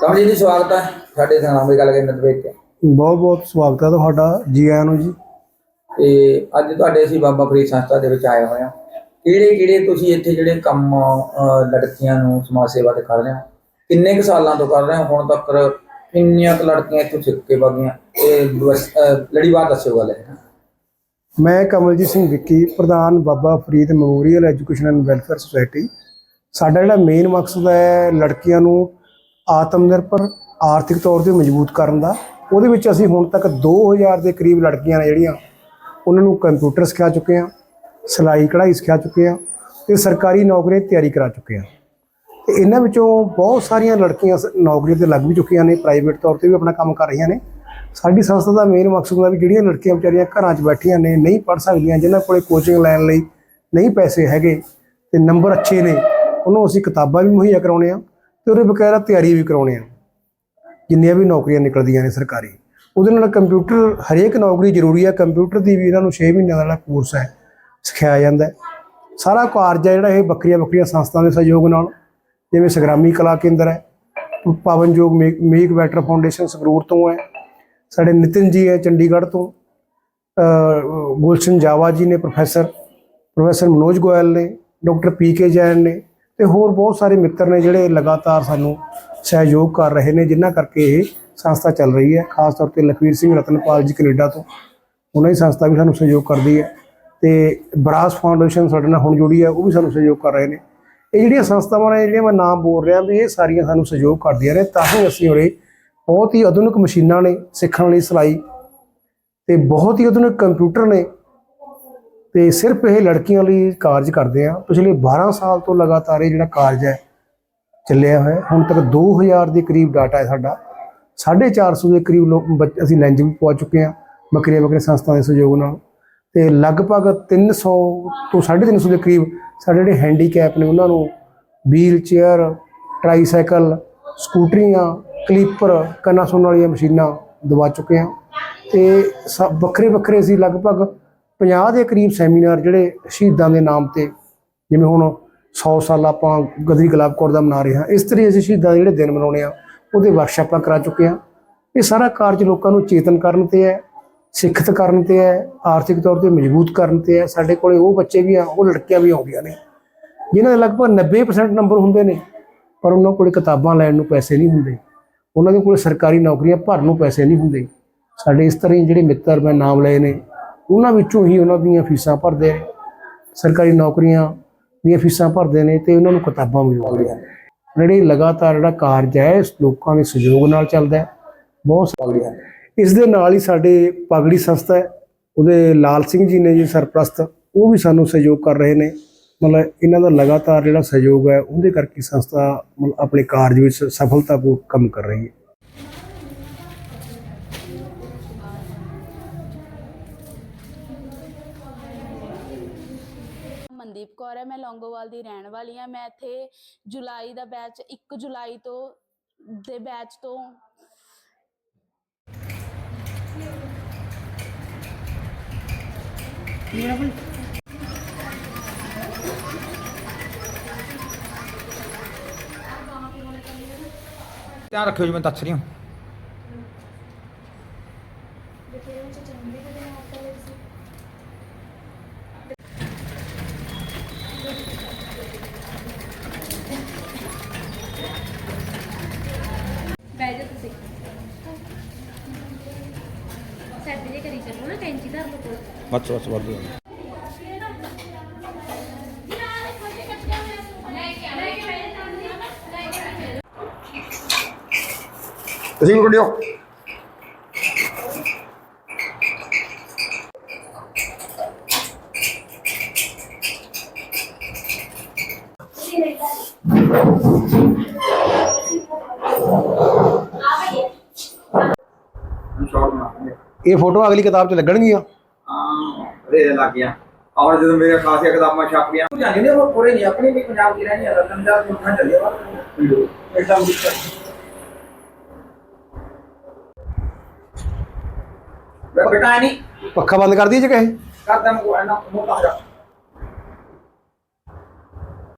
ਕਮਲ ਜੀ ਸਵਾਗਤ ਹੈ ਸਾਡੇ ਸੰਗਰਾਮ ਦੀ ਗੱਲ ਕੇਂਦਰ ਦੇ ਵਿੱਚ। ਬਹੁਤ ਬਹੁਤ ਸਵਾਗਤ ਹੈ ਤੁਹਾਡਾ ਜੀ ਆਇਆਂ ਨੂੰ ਜੀ। ਤੇ ਅੱਜ ਤੁਹਾਡੇ ਅਸੀਂ ਬਾਬਾ ਫਰੀਦ ਸੰਸਥਾ ਦੇ ਵਿੱਚ ਆਏ ਹੋਏ ਹਾਂ। ਕਿਹੜੇ ਕਿਹੜੇ ਤੁਸੀਂ ਇੱਥੇ ਜਿਹੜੇ ਕੰਮ ਲੜਕੀਆਂ ਨੂੰ ਸਮਾਜ ਸੇਵਾ ਤੇ ਕਰ ਰਹੇ ਹੋ? ਕਿੰਨੇ ਕੁ ਸਾਲਾਂ ਤੋਂ ਕਰ ਰਹੇ ਹੋ? ਹੁਣ ਤੱਕ ਕਿੰਨੀਆਂ ਕੁ ਲੜਕੀਆਂ ਇੱਥੋਂ ਸਿੱਖ ਕੇ ਵਗੀਆਂ ਇਹ ਲੜੀਵਾਰ ਦੱਸਿਓ ਗੱਲ। ਹੈ ਮੈਂ ਕਮਲਜੀਤ ਸਿੰਘ ਵਿੱਕੀ ਪ੍ਰਧਾਨ Baba Farid memorial education and welfare society. ਸਾਡਾ ਜਿਹੜਾ ਮੇਨ ਮਕਸਦ ਹੈ ਲੜਕੀਆਂ ਨੂੰ ਆਤਮ ਨਿਰਭਰ ਆਰਥਿਕ ਤੌਰ ਤੇ ਮਜ਼ਬੂਤ ਕਰਨ ਦਾ। ਉਹਦੇ ਵਿੱਚ ਅਸੀਂ ਹੁਣ ਤੱਕ 2000 ਦੇ ਕਰੀਬ ਲੜਕੀਆਂ ਨੇ ਜਿਹੜੀਆਂ, ਉਹਨਾਂ ਨੂੰ ਕੰਪਿਊਟਰ ਸਿਖਾ ਚੁੱਕੇ ਹਾਂ, ਸਿਲਾਈ ਕਢਾਈ ਸਿਖਾ ਚੁੱਕੇ ਹਾਂ ਤੇ ਸਰਕਾਰੀ ਨੌਕਰੀ ਤਿਆਰੀ ਕਰਾ ਚੁੱਕੇ ਹਾਂ। ਤੇ ਇਹਨਾਂ ਵਿੱਚੋਂ ਬਹੁਤ ਸਾਰੀਆਂ ਲੜਕੀਆਂ ਸ- ਨੌਕਰੀ ਤੇ ਲੱਗ ਵੀ ਚੁੱਕੀਆਂ ਨੇ, ਪ੍ਰਾਈਵੇਟ ਤੌਰ ਤੇ ਵੀ ਆਪਣਾ ਕੰਮ ਕਰ ਰਹੀਆਂ ਨੇ। ਸਾਡੀ ਸੰਸਥਾ ਦਾ ਮੇਨ ਮਕਸਦ ਹੁੰਦਾ ਵੀ ਜਿਹੜੀਆਂ ਲੜਕੀਆਂ ਵਿਚਾਰੀਆਂ ਘਰਾਂ 'ਚ ਬੈਠੀਆਂ ਨੇ, ਨਹੀਂ ਪੜ੍ਹ ਸਕਦੀਆਂ, ਜਿਨ੍ਹਾਂ ਕੋਲੇ ਕੋਚਿੰਗ ਲੈਣ ਲਈ ਨਹੀਂ ਪੈਸੇ ਹੈਗੇ ਤੇ ਨੰਬਰ ਅੱਛੇ ਨੇ, ਉਹਨੂੰ ਅਸੀਂ ਕਿਤਾਬਾਂ ਵੀ ਮੁਹੱਈਆ ਕਰਾਉਣੇ ਆ ਤੇ ਉਹਦੇ ਬਕਾਇਦਾ ਤਿਆਰੀ ਵੀ ਕਰਾਉਣੇ ਆ। ਜਿੰਨੀਆਂ ਵੀ ਨੌਕਰੀਆਂ ਨਿਕਲਦੀਆਂ ਨੇ ਸਰਕਾਰੀ। ਉਹਦੇ ਨਾਲ ਕੰਪਿਊਟਰ, ਹਰੇਕ ਨੌਕਰੀ ਜ਼ਰੂਰੀ ਹੈ ਕੰਪਿਊਟਰ ਦੀ ਵੀ ਇਹਨਾਂ ਨੂੰ 6 ਮਹੀਨਿਆਂ ਦਾ ਜਿਹੜਾ ਕੋਰਸ ਹੈ, ਸਿਖਾਇਆ ਜਾਂਦਾ ਸਾਰਾ ਕਾਰਜ ਹੈ ਜਿਹੜਾ ਇਹ ਵੱਖਰੀਆਂ ਵੱਖਰੀਆਂ ਸੰਸਥਾਵਾਂ ਦੇ ਸਹਿਯੋਗ ਨਾਲ। ਜਿਵੇਂ ਸੰਗਰਾਮੀ ਕਲਾ ਕੇਂਦਰ ਹੈ, ਪਾਵਨਯੋਗ make make better foundation Sangrur ਤੋਂ ਹੈ। ਸਾਡੇ ਨਿਤਿਨ ਜੀ ਹੈ ਚੰਡੀਗੜ੍ਹ ਤੋਂ। ਗੁਲਸ਼ਨ ਜਾਵਾ ਜੀ ਨੇ ਪ੍ਰੋਫੈਸਰ ਪ੍ਰੋਫੈਸਰ ਮਨੋਜ ਗੋਇਲ ਨੇ, ਡਾਕਟਰ ਪੀ ਕੇ ਜੈਨ ਨੇ ਤੇ ਹੋਰ ਬਹੁਤ ਸਾਰੇ ਮਿੱਤਰ ਨੇ ਜਿਹੜੇ ਲਗਾਤਾਰ ਸਾਨੂੰ ਸਹਿਯੋਗ ਕਰ ਰਹੇ ਨੇ, ਜਿਨ੍ਹਾਂ ਕਰਕੇ ਇਹ ਸੰਸਥਾ ਚੱਲ ਰਹੀ ਹੈ। ਖਾਸ ਤੌਰ ਤੇ ਲਖਵੀਰ ਸਿੰਘ ਰਤਨਪਾਲ ਜੀ ਕੈਨੇਡਾ ਤੋਂ। ਉਹਨਾਂ ਦੀ ਸੰਸਥਾ ਵੀ ਸਾਨੂੰ ਸਹਿਯੋਗ ਕਰਦੀ ਹੈ ਤੇ ਬਰਾਸ ਫਾਊਂਡੇਸ਼ਨ ਸਾਡੇ ਨਾਲ ਹੁਣ ਜੁੜੀ ਹੈ, ਉਹ ਵੀ ਸਾਨੂੰ ਸਹਿਯੋਗ ਕਰ ਰਹੇ ਨੇ। ਇਹ ਜਿਹੜੀਆਂ ਸੰਸਥਾਵਾਂ ਨੇ, ਜਿਹੜੀਆਂ ਮੈਂ ਨਾਮ ਬੋਲ ਰਿਹਾ ਵੀ ਇਹ ਸਾਰੀਆਂ ਸਾਨੂੰ ਸਹਿਯੋਗ ਕਰਦੀਆਂ ਨੇ, ਤਾਂ ਹੀ ਅਸੀਂ ਉਰੇ ਬਹੁਤ ਹੀ ਆਧੁਨਿਕ ਮਸ਼ੀਨਾਂ ਨੇ ਸਿੱਖਣ ਲਈ ਸਿਲਾਈ ਤੇ ਬਹੁਤ ਹੀ ਆਧੁਨਿਕ ਕੰਪਿਊਟਰ ਨੇ ਤੇ ਸਿਰਫ ਇਹ ਲੜਕੀਆਂ ਲਈ ਕਾਰਜ ਕਰਦੇ ਆ। ਪਿਛਲੇ 12 ਸਾਲ ਤੋਂ ਲਗਾਤਾਰ ਇਹ ਜਿਹੜਾ ਕਾਰਜ ਹੈ, ਚੱਲਿਆ ਹੋਇਆ ਹੁਣ ਤੱਕ 2000 ਦੇ ਕਰੀਬ ਡਾਟਾ ਹੈ ਸਾਡਾ। 450 ਦੇ ਕਰੀਬ ਲੋਕ ਬੱਚ- ਅਸੀਂ ਲੈਂਜ ਵੀ ਪਹੁੰਚ ਚੁੱਕੇ ਆ ਬੱਕਰੀਆਂ ਬੱਕਰੀਆਂ ਸੰਸਥਾ ਦੇ ਸਹਿਯੋਗ ਨਾਲ। ਤੇ ਲਗਭਗ 300 ਤੋਂ 350 ਦੇ ਕਰੀਬ ਸਾਡੇ ਜਿਹੜੇ ਹੈਂਡੀਕੈਪ ਨੇ, ਉਹਨਾਂ ਨੂੰ ਵੀਲ ਚੇਅਰ ਟਰਾਈਸਾਈਕਲ ਸਕੂਟਰੀਆਂ ਕਲੀਪਰ ਕੰਨਾਂ ਸੁਣਨ ਵਾਲੀਆਂ ਮਸ਼ੀਨਾਂ ਦਵਾ ਚੁੱਕੇ ਆ। ਤੇ ਸਭ ਵੱਖਰੇ ਵੱਖਰੇ ਅਸੀਂ ਲਗਭਗ 50 ਦੇ ਕਰੀਬ ਸੈਮੀਨਾਰ ਜਿਹੜੇ ਸ਼ਹੀਦਾਂ ਦੇ ਨਾਮ ਤੇ, ਜਿਵੇਂ ਹੁਣ 100 ਸਾਲ ਆਪਾਂ ਗਦਰੀ ਗੁਲਾਬ ਕੌਰ ਦਾ ਮਨਾ ਰਹੇ ਹਾਂ, ਇਸ ਤਰ੍ਹਾਂ ਅਸੀਂ ਸ਼ਹੀਦਾਂ ਦੇ ਜਿਹੜੇ ਦਿਨ ਮਨਾਉਣੇ ਆ, ਉਹਦੇ ਵਰਕਸ਼ਾਪਾਂ ਕਰਾ ਚੁੱਕੇ ਆ ਇਹ ਸਾਰਾ ਕਾਰਜ ਲੋਕਾਂ ਨੂੰ ਚੇਤਨ ਕਰਨ ਤੇ ਹੈ ਸਿੱਖਿਤ ਕਰਨ ਤੇ ਹੈ, ਆਰਥਿਕ ਤੌਰ ਤੇ ਮਜ਼ਬੂਤ ਕਰਨ ਤੇ ਹੈ। ਸਾਡੇ ਕੋਲੇ ਉਹ ਬੱਚੇ ਵੀ ਆ, ਉਹ ਲੜਕੀਆਂ ਵੀ ਆਉਂਦੀਆਂ ਨੇ, ਜਿਨ੍ਹਾਂ ਦੇ ਲਗਭਗ 90% ਨੰਬਰ ਹੁੰਦੇ ਨੇ, ਪਰ ਉਹਨਾਂ ਕੋਲੇ ਕਿਤਾਬਾਂ ਲੈਣ ਨੂੰ ਪੈਸੇ ਨਹੀਂ ਹੁੰਦੇ, ਉਹਨਾਂ ਦੇ ਕੋਲ ਸਰਕਾਰੀ ਨੌਕਰੀਆਂ ਭਰਨ ਨੂੰ ਪੈਸੇ ਨਹੀਂ ਹੁੰਦੇ। ਸਾਡੇ ਇਸ ਤਰ੍ਹਾਂ ਜਿਹੜੇ ਮਿੱਤਰ ਮੈਂ ਨਾਮ ਲਏ ਨੇ ਉਹਨਾਂ ਵਿੱਚੋਂ ਹੀ ਉਹਨਾਂ ਦੀਆਂ ਫੀਸਾਂ ਭਰਦੇ ਨੇ, ਸਰਕਾਰੀ ਨੌਕਰੀਆਂ ਦੀਆਂ ਫੀਸਾਂ ਭਰਦੇ ਨੇ ਤੇ ਉਹਨਾਂ ਨੂੰ ਕਿਤਾਬਾਂ ਮਿਲਦੀਆਂ ਨੇ। ਜਿਹੜੀ ਲਗਾਤਾਰ ਜਿਹੜਾ ਕਾਰਜ ਹੈ, ਇਸ ਲੋਕਾਂ ਦੇ ਸਹਿਯੋਗ ਨਾਲ ਚੱਲਦਾ ਹੈ, ਬਹੁਤ ਸਵਾਗਤ ਇਸ ਦੇ ਨਾਲ ਹੀ ਸਾਡੇ ਪਗੜੀ ਸੰਸਥਾ ਹੈ, ਉਹਦੇ ਲਾਲ ਸਿੰਘ ਜੀ ਨੇ ਜੀ ਸਰਪ੍ਰਸਤ, ਉਹ ਵੀ ਸਾਨੂੰ ਸਹਿਯੋਗ ਕਰ ਰਹੇ ਨੇ। ਮਤਲਬ ਇਹਨਾਂ ਦਾ ਲਗਾਤਾਰ ਜਿਹੜਾ ਸਹਿਯੋਗ ਹੈ, ਉਹਦੇ ਕਰਕੇ ਸੰਸਥਾ ਮਤਲਬ ਆਪਣੇ ਕਾਰਜ ਵਿੱਚ ਸਫਲਤਾਪੂਰਵਕ ਕੰਮ ਕਰ ਰਹੀ ਹੈ। ਮਨਦੀਪ ਕੌਰ ਹੈ, ਮੈਂ ਲੌਂਗੋਵਾਲ ਦੀ ਰਹਿਣ ਵਾਲੀ ਹਾਂ। ਮੈਂ ਇੱਥੇ ਜੁਲਾਈ ਦਾ ਬੈਚ 1 ਜੁਲਾਈ ਤੋਂ, ਦੇ ਬੈਚ ਤੋਂ ਧਿਆਨ ਰੱਖਿਓ ਜੀ, ਮੈਂ ਦੱਸ ਰਹੀ ਹਾਂ। ਤੁਸੀਂ। ਸੈੱਟ ਜੇ ਕਰੀ ਚੱਲੋ ਨਾ ਕੈਂਚੀ ਧਰ ਲਓ ਕੋਲ। ਬਸ ਬਸ ਵਾਧੂ ਤੁਸੀਂ ਨੂੰ ਇਹ ਫੋਟੋ ਅਗਲੀ ਕਿਤਾਬ 'ਚ ਲੱਗਣਗੀਆਂ ਹਾਂ ਰੇ ਲੱਗ ਗਿਆ ਔਰ ਜਦੋਂ ਮੇਰੇ ਖਾਸੀਆਂ ਕਿਤਾਬਾਂ ਛਪ ਗਈਆਂ ਜਾਂਦੇ ਨੇ ਉਹ ਪੂਰੇ ਨਹੀਂ ਆਪਣੀ ਵੀ ਪੰਜਾਬ ਦੀ ਰਹਿਣੀ ਹੈ ਰਤਨ ਦਾ ਮੁੱਠਾ ਚੱਲਿਆ ਵਾ ਇੱਕਦਮ ਬੇਟਾ ਨਹੀਂ ਪੱਖਾ ਬੰਦ ਕਰ ਦਈਏ ਜੇ ਕਹੇ ਕਰਦਾ ਮੈਂ ਕੋਈ ਨਾ ਮੋਟਾ ਹੋ ਜਾ